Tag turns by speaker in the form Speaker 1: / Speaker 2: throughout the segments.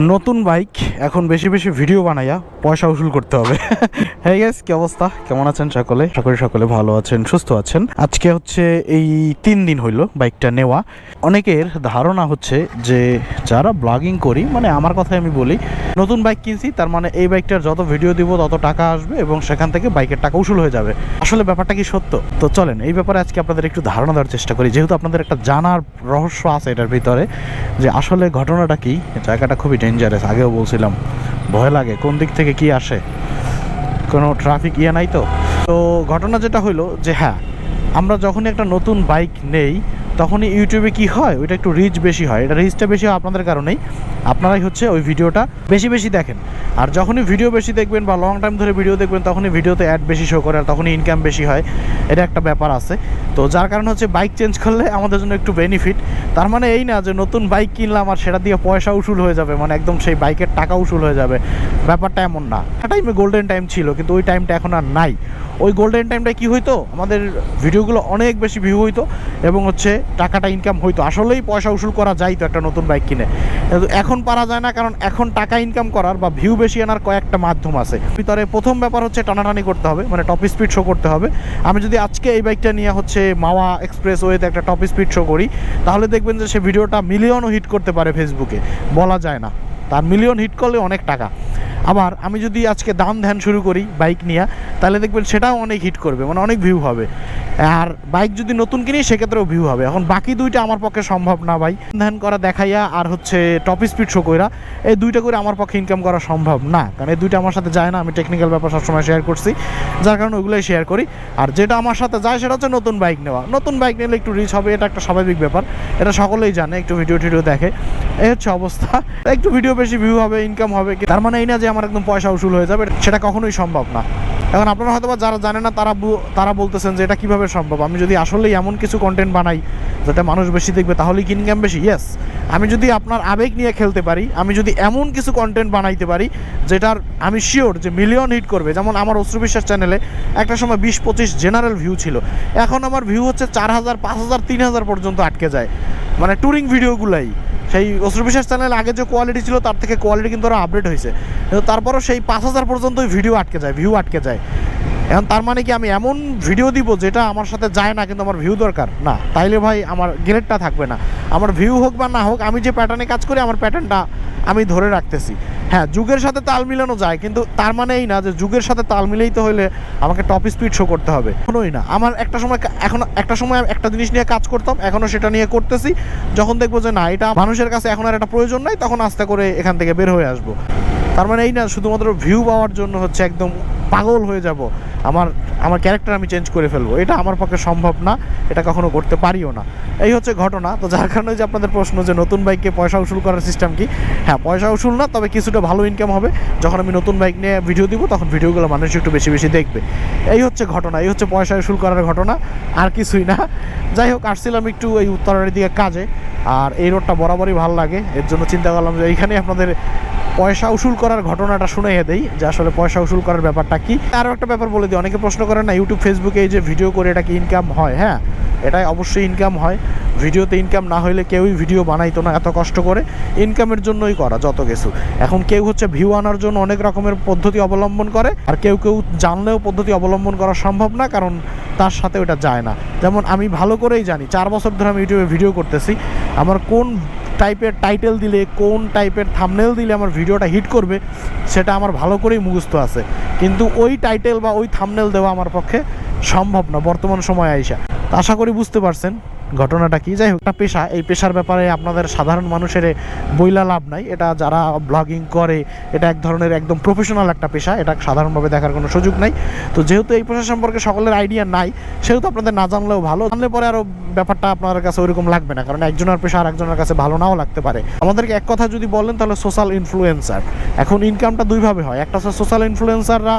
Speaker 1: নতুন বাইক, এখন বেশি বেশি ভিডিও বানাইয়া পয়সা উসুল করতে হবে। হ্যাঁ গ্যাস কি অবস্থা? কেমন আছেন সকলে? সকলে সকলে ভালো আছেন, সুস্থ আছেন। আজকে হচ্ছে এই তিন দিন হইল বাইকটা নেওয়া। অনেকের ধারণা হচ্ছে যে যারা ব্লগিং করি মানে আমার কথাই আমি বলি, নতুন বাইক কিনছি, তার মানে এই বাইকটার যত ভিডিও দিব, তত টাকা আসবে এবং সেখান থেকে বাইকের টাকা উসুল হয়ে যাবে। আসলে ব্যাপারটা কি সত্য? তো চলেন, এই ব্যাপারে আজকে আপনাদের একটু ধারণা দেওয়ার চেষ্টা করি। যেহেতু আপনাদের একটা জানার রহস্য আছে এটার ভিতরে, যে আসলে ঘটনাটা কি, জায়গাটা খুবই ডেঞ্জারাস আগেও বলছিলাম, ভয় লাগে, কোন দিক থেকে কি আসে? কোনো ট্রাফিক ইয়ে নাই তো? তো ঘটনা যেটা হইল যে হ্যাঁ আমরা যখনই একটা নতুন বাইক নেই তখনই ইউটিউবে কি হয়? ওইটা একটু রিচ বেশি হয়। এটা রিচটা বেশি হয় আপনাদের কারণেই। আপনারাই হচ্ছে ওই ভিডিওটা বেশি বেশি দেখেন। আর যখনই ভিডিও বেশি দেখবেন বা লং টাইম ধরে ভিডিও দেখবেন, তখনই ভিডিওতে অ্যাড বেশি শো করে আর তখনই ইনকাম বেশি হয়। এটা একটা ব্যাপার আছে। তো যার কারণে হচ্ছে বাইক চেঞ্জ করলে আমাদের জন্য একটু বেনিফিট তার মানে এই না যে নতুন বাইক কিনলাম আর সেটা দিয়ে পয়সা উসুল হয়ে যাবে। মানে একদম সেই বাইকের টাকা উসুল হয়ে যাবে। ব্যাপারটা এমন না। টাইমে গোল্ডেন টাইম ছিল, কিন্তু ওই টাইমটা এখন আর নাই। ওই গোল্ডেন টাইমটা কি হইতো? আমাদের ভিডিওগুলো অনেক বেশি ভিউ হইতো এবং হচ্ছে টাকাটা ইনকাম হইতো। আসলেই পয়সা উসুল করা যাইতো একটা নতুন বাইক কিনে। কিন্তু এখন পারা যায় না, কারণ এখন টাকা ইনকাম করার বা ভিউ বেশি আনার কয়েকটা মাধ্যম আছে। ভিতরে প্রথম ব্যাপার হচ্ছে টানাটানি করতে হবে মানে টপ স্পিড শো করতে হবে। আমি যদি আজকে এই বাইকটা নিয়ে হচ্ছে মাওয়া এক্সপ্রেস ওয়েতে একটা টপ স্পিড শো করি, তাহলে দেখবেন যে সে ভিডিওটা মিলিয়নও হিট করতে পারে ফেসবুকে। বলা যায় না। তার মিলিয়ন হিট করলে অনেক টাকা। আবার আমি যদি আজকে দাম ধ্যান শুরু করি বাইক নিয়ে, তাহলে দেখবেন সেটাও অনেক হিট করবে মানে অনেক ভিউ হবে। আর বাইক যদি নতুন কিনি, সেক্ষেত্রেও ভিউ হবে। এখন বাকি দুইটা আমার পক্ষে সম্ভব না ভাই। ধ্যান করা দেখাইয়া আর হচ্ছে টপ স্পিড শো কইরা, এই দুইটা করে আমার পক্ষে ইনকাম করা সম্ভব না। কারণ এই দুইটা আমার সাথে যায় না, আমি টেকনিক্যাল ব্যাপার সবসময় শেয়ার করছি। যার কারণে ওগুলোই শেয়ার করি। আর যেটা আমার সাথে যায়, সেটা হচ্ছে নতুন বাইক নেওয়া। নতুন বাইক নিলে একটু রিচ হবে, এটা একটা স্বাভাবিক ব্যাপার। এটা সকলেই জানে, একটু ভিডিও টিডিও দেখে। এই হচ্ছে অবস্থা। একটু ভিডিও বেশি ভিউ হবে ইনকাম হবে। তার মানে এই না যে আমার একদম পয়সা উসুল হয়ে যাবে, সেটা কখনোই সম্ভব না। এখন আপনারা হয়তো যারা জানে না, তারা তারা বলতেছেন যে এটা কীভাবে সম্ভব? আমি যদি আসলেই এমন কিছু কন্টেন্ট বানাই যাতে মানুষ বেশি দেখবে তাহলেই কি ইনকাম বেশি? ইয়েস আমি যদি আপনার আবেগ নিয়ে খেলতে পারি, আমি যদি এমন কিছু কন্টেন্ট বানাইতে পারি যেটার আমি শিওর যে মিলিয়ন হিট করবে, যেমন আমার অশ্রু বিশ্বাস চ্যানেলে একটা সময় বিশ পঁচিশ জেনারেল ভিউ ছিল। এখন আমার ভিউ হচ্ছে চার হাজার, পাঁচ হাজার, তিন হাজার পর্যন্ত আটকে যায়। মানে ট্যুরিং ভিডিওগুলাই সেই অশ্রু বিশ্বাস চ্যানেল আগে যে কোয়ালিটি ছিল, তার থেকে কোয়ালিটি কিন্তু আরও আপডেট হয়েছে। কিন্তু তারপরও সেই পাঁচ হাজার পর্যন্ত ভিডিও আটকে যায় ভিউ আটকে যায়। এখন তার মানে কি আমি এমন ভিডিও দিব যেটা আমার সাথে যায় না, কিন্তু আমার ভিউ দরকার? না, তাইলে ভাই আমার গ্রেডটা থাকবে না। আমার ভিউ হোক বা না হোক, আমি যে প্যাটার্নে কাজ করি, আমার প্যাটার্নটা আমি ধরে রাখতেছি। হ্যাঁ যুগের সাথে তাল মিলানো যায়, কিন্তু তার মানে এই না যে যুগের সাথে তাল মিলাইতে হলে আমাকে টপ স্পিড শো করতে হবে। কোনোই না। আমার একটা সময় এখন একটা সময় একটা জিনিস নিয়ে কাজ করতাম, এখনও সেটা নিয়ে করতেছি। যখন দেখব যে না, এটা মানুষের কাছে এখন আর একটা প্রয়োজন নাই, তখন আস্তে করে এখান থেকে বের হয়ে আসব। তার মানে এই না, শুধুমাত্র ভিউ পাওয়ার জন্য হচ্ছে একদম পাগল হয়ে যাব। আমার আমার ক্যারেক্টার আমি চেঞ্জ করে ফেলব। এটা আমার পক্ষে সম্ভব না, এটা কখনো করতে পারিও না। এই হচ্ছে ঘটনা, তো যার কারণে যে আপনাদের প্রশ্ন যে নতুন বাইককে পয়সা উসুল করার সিস্টেম কি? হ্যাঁ পয়সা উসুল না, তবে কিছুটা ভালো ইনকাম হবে। যখন আমি নতুন বাইক নিয়ে ভিডিও দিব, তখন ভিডিওগুলো মানুষ একটু বেশি বেশি দেখবে। এই হচ্ছে ঘটনা, এই হচ্ছে পয়সা উসুল করার ঘটনা, আর কিছুই না। যাই হোক, আসছিলাম একটু এই উত্তরের দিকে কাজে, আর এই রোডটা বরাবরই ভালো লাগে। এর জন্য চিন্তা করলাম যে এইখানেই আপনাদের পয়সা উসুল করার ঘটনাটা শুনাইয়ে দেই, যে আসলে পয়সা উসুল করার ব্যাপারটা কি। আরও একটা ব্যাপার বলে দিই, অনেকে প্রশ্ন করেন না ইউটিউব ফেসবুকে এই যে ভিডিও করে এটা কি ইনকাম হয়? হ্যাঁ এটাই অবশ্যই ইনকাম হয়। ভিডিওতে ইনকাম না হলে কেউই ভিডিও বানাইতো না, এত কষ্ট করে। ইনকামের জন্যই করা, যত কিছু। এখন কেউ হচ্ছে ভিউ আনার জন্য অনেক রকমের পদ্ধতি অবলম্বন করে, আর কেউ কেউ জানলেও পদ্ধতি অবলম্বন করা সম্ভব না, কারণ তার সাথে ওটা যায় না। যেমন আমি ভালো করেই জানি, চার বছর ধরে আমি ইউটিউবে ভিডিও করতেছি, আমার কোন টাইপের টাইটেল দিলে, কোন টাইপের থামনেল দিলে আমার ভিডিওটা হিট করবে, সেটা আমার ভালো করেই মুখস্থ আছে। কিন্তু ওই টাইটেল বা ওই থামনেল দেওয়া আমার পক্ষে সম্ভব না, বর্তমান সময় আইসা। আশা করি বুঝতে পারছেন। ঘটনাটা কি? যাই হোক, একটা পেশা। এই পেশার ব্যাপারে আপনাদের সাধারণ মানুষের বইলা লাভ নাই। এটা যারা ব্লগিং করে, এটা এক ধরনের একদম প্রফেশনাল একটা পেশা। এটা সাধারণভাবে দেখার কোনো সুযোগ নাই। তো যেহেতু এই পেশা সম্পর্কে সকলের আইডিয়া নাই, সেহেতু আপনাদের না জানলেও ভালো। জানলে পরে আরও ব্যাপারটা আপনার কাছে ওইরকম লাগবে না। কারণ একজনের পেশা আর একজনের কাছে ভালো নাও লাগতে পারে। আমাদেরকে এক কথা যদি বলেন, তাহলে সোশ্যাল ইনফ্লুয়েন্সার এখন ইনকামটা দুইভাবে হয়। একটা সোশ্যাল ইনফ্লুয়েন্সাররা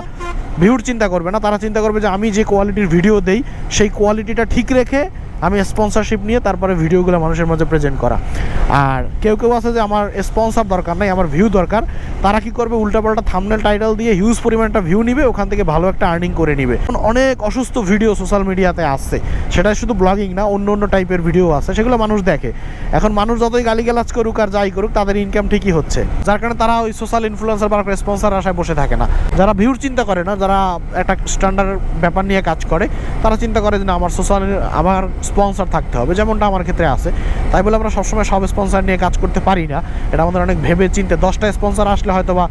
Speaker 1: ভিউর চিন্তা করবে না। তারা চিন্তা করবে যে আমি যে কোয়ালিটির ভিডিও দেই, সেই কোয়ালিটিটা ঠিক রেখে আমি স্পন্সরশিপ নিয়ে তারপরে ভিডিওগুলো মানুষের মাঝে প্রেজেন্ট করা। আর কেউ কেউ আছে যে আমার স্পন্সর দরকার নাই, আমার ভিউ দরকার, তারা কি করবে? উল্টাপাল্টা থামনেল টাইটেল দিয়ে হিউজ পরিমাণটা ভিউ নিবে, ওখান থেকে ভালো একটা আর্নিং করে নিবে। অনেক অসুস্থ ভিডিও সোশ্যাল মিডিয়াতে আসছে। সেটা শুধু ব্লগিং না, অন্য অন্য টাইপের ভিডিও আছে, সেগুলো মানুষ দেখে। এখন মানুষ যতই গালিগালাজ করুক আর যাই করুক, তাদের ইনকাম ঠিকই হচ্ছে। যার কারণে তারা ওই সোশ্যাল ইনফ্লুয়েন্সার বা স্পন্সর আশায় বসে থাকে না। যারা ভিউর চিন্তা করে না, যারা একটা স্ট্যান্ডার্ড ব্যাপার নিয়ে কাজ করে, তারা চিন্তা করে যে না, আমার সোশ্যাল আমার স্পন্সর থাকতে হবে, যেমনটা আমার ক্ষেত্রে আছে। তাই বলে আমরা সবসময় সব স্পন্সার নিয়ে কাজ করতে পারি না। এটা আমাদের অনেক ভেবে চিনতে। দশটা স্পন্সার আসলে হয়তো বা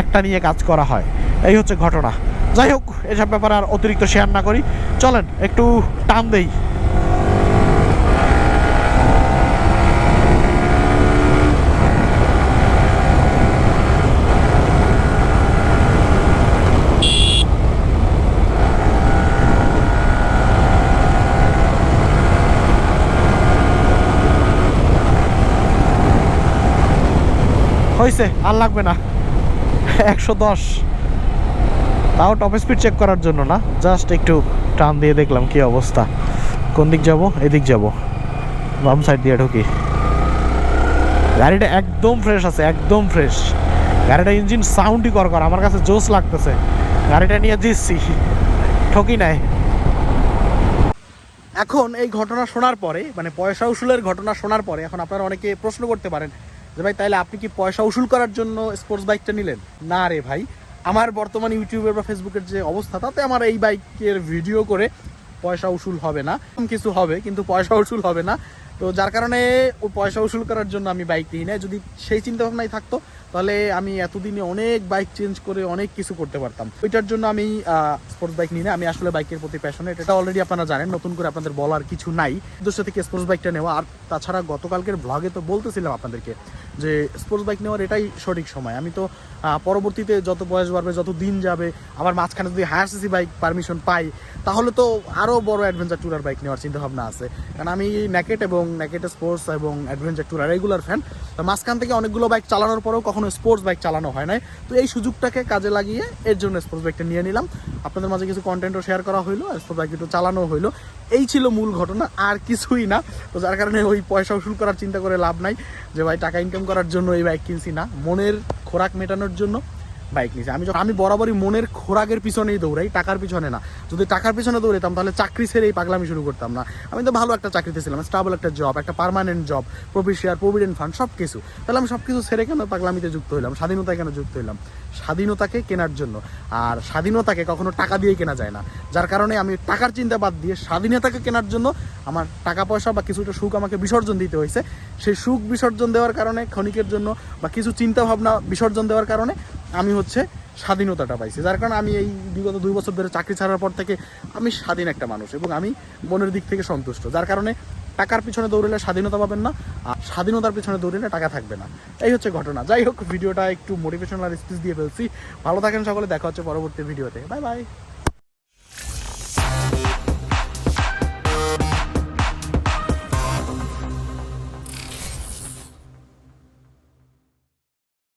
Speaker 1: একটা নিয়ে কাজ করা হয়। এই হচ্ছে ঘটনা। যাই হোক, এসব ব্যাপারে আর অতিরিক্ত শেয়ার না করি। চলেন, একটু টান দেই। হয়েছে আর লাগবে না। একশো দশ। তাও টপ স্পিড চেক করার জন্য না জাস্ট একটু টান দিয়ে দেখলাম কি অবস্থা। কোন দিক যাব? এদিক যাব। বাম সাইড দিয়ে ঢুকি। গাড়িটা একদম ফ্রেশ আছে, একদম ফ্রেশ গাড়িটা ইঞ্জিন সাউন্ডই কর কর আমার কাছে জোস লাগতেছে। গাড়িটা নিয়ে দিচ্ছি। ঠকি নাই। এখন এই ঘটনা শোনার পরে মানে পয়সা উসুলের ঘটনা শোনার পরে, এখন আপনারা অনেকে প্রশ্ন করতে পারেন যে ভাই, তাইলে আপনি কি পয়সা উসুল করার জন্য স্পোর্টস বাইকটা নিলেন? না রে ভাই। আমার বর্তমান ইউটিউবের বা ফেসবুকের যে অবস্থা, তাতে আমার এই বাইকের ভিডিও করে পয়সা উসুল হবে না। কিছু হবে, কিন্তু পয়সা উসুল হবে না। তো যার কারণে ও পয়সা উসুল করার জন্য আমি বাইক নিই। না যদি সেই চিন্তা ভাবনাই থাকতো, তাহলে আমি এতদিনে অনেক বাইক চেঞ্জ করে অনেক কিছু করতে পারতাম। ওইটার জন্য আমি স্পোর্টস বাইক নিই। না আমি আসলে বাইকের প্রতি প্যাশনেট এটা অলরেডি আপনারা জানেন, নতুন করে আপনাদের বলার কিছু নাই। উদ্দেশ্য থেকে স্পোর্টস বাইকটা নেওয়া। আর তাছাড়া গতকালকের ভ্লগে তো বলতেছিলাম আপনাদেরকে যে স্পোর্টস বাইক নেওয়ার এটাই সঠিক সময়। আমি তো পরবর্তীতে যত বয়স বাড়বে, যত দিন যাবে আবার মাঝখানে যদি হায়ার সিসি বাইক পারমিশন পাই, তাহলে তো আরও বড় অ্যাডভেঞ্চার ট্যুরার বাইক নেওয়ার চিন্তাভাবনা আছে। কারণ আমি ন্যাকেট এবং ন্যাকেট স্পোর্টস এবং অ্যাডভেঞ্চার ট্যুরার রেগুলার ফ্যান। মাঝখান থেকে অনেকগুলো বাইক চালানোর পরেও কখনো স্পোর্টস বাইক চালানো হয় নাই। তো এই সুযোগটাকে কাজে লাগিয়ে এর জন্য স্পোর্টস বাইকটা নিয়ে নিলাম। আপনাদের মাঝে কিছু কন্টেন্টও শেয়ার করা আর স্পোর্টস বাইক একটু চালানো হইল। এই ছিল মূল ঘটনা, আর কিছুই না। তো যার কারণে ওই পয়সা উসুল করার চিন্তা করে লাভ নাই, যে ভাই টাকা ইনকাম করার জন্য এই বাইক কিনছি না। মনের খোরাক মেটানোর জন্য বাইক নিয়েছি আমি যখন আমি বরাবরই মনের খোরাকের পিছনেই দৌড়াই, টাকার পিছনে না। যদি টাকার পিছনে দৌড়াইতাম, তাহলে চাকরি এই পাগলামি শুরু করতাম না। আমি তো ভালো একটা চাকরিতে ছিলাম স্টাবল একটা জব একটা পার্মানেন্ট জব প্রভিসিয়ার প্রভিডেন্ট ফান্ড সব কিছু তাহলে আমি সব কিছু ছেড়ে কেন পাগলামিতে যুক্ত হইলাম? স্বাধীনতায় কেন যুক্ত হইলাম? স্বাধীনতাকে কেনার জন্য। আর স্বাধীনতাকে কখনো টাকা দিয়ে কেনা যায় না। যার কারণে আমি টাকার চিন্তা বাদ দিয়ে স্বাধীনতাকে কেনার জন্য আমার টাকা পয়সা বা কিছুটা সুখ আমাকে বিসর্জন দিতে হয়েছে। সেই সুখ বিসর্জন দেওয়ার কারণে, ক্ষণিকের জন্য বা কিছু চিন্তা ভাবনা বিসর্জন দেওয়ার কারণে আমি হচ্ছে স্বাধীনতাটা পাইছি। যার কারণে আমি এই বিগত দুই বছর ধরে চাকরি ছাড়ার পর থেকে আমি স্বাধীন একটা মানুষ এবং আমি মনের দিক থেকে সন্তুষ্ট। যার কারণে টাকার পিছনে দৌড়লে স্বাধীনতা পাবেন না, আর স্বাধীনতার পিছনে দৌড়লে টাকা থাকবে না। এই হচ্ছে ঘটনা। যাই হোক, ভিডিওটা একটু মোটিভেশনাল স্পিচ দিয়ে ফেলছি। ভালো থাকেন সকলে, দেখা হচ্ছে পরবর্তী ভিডিওতে। Bye bye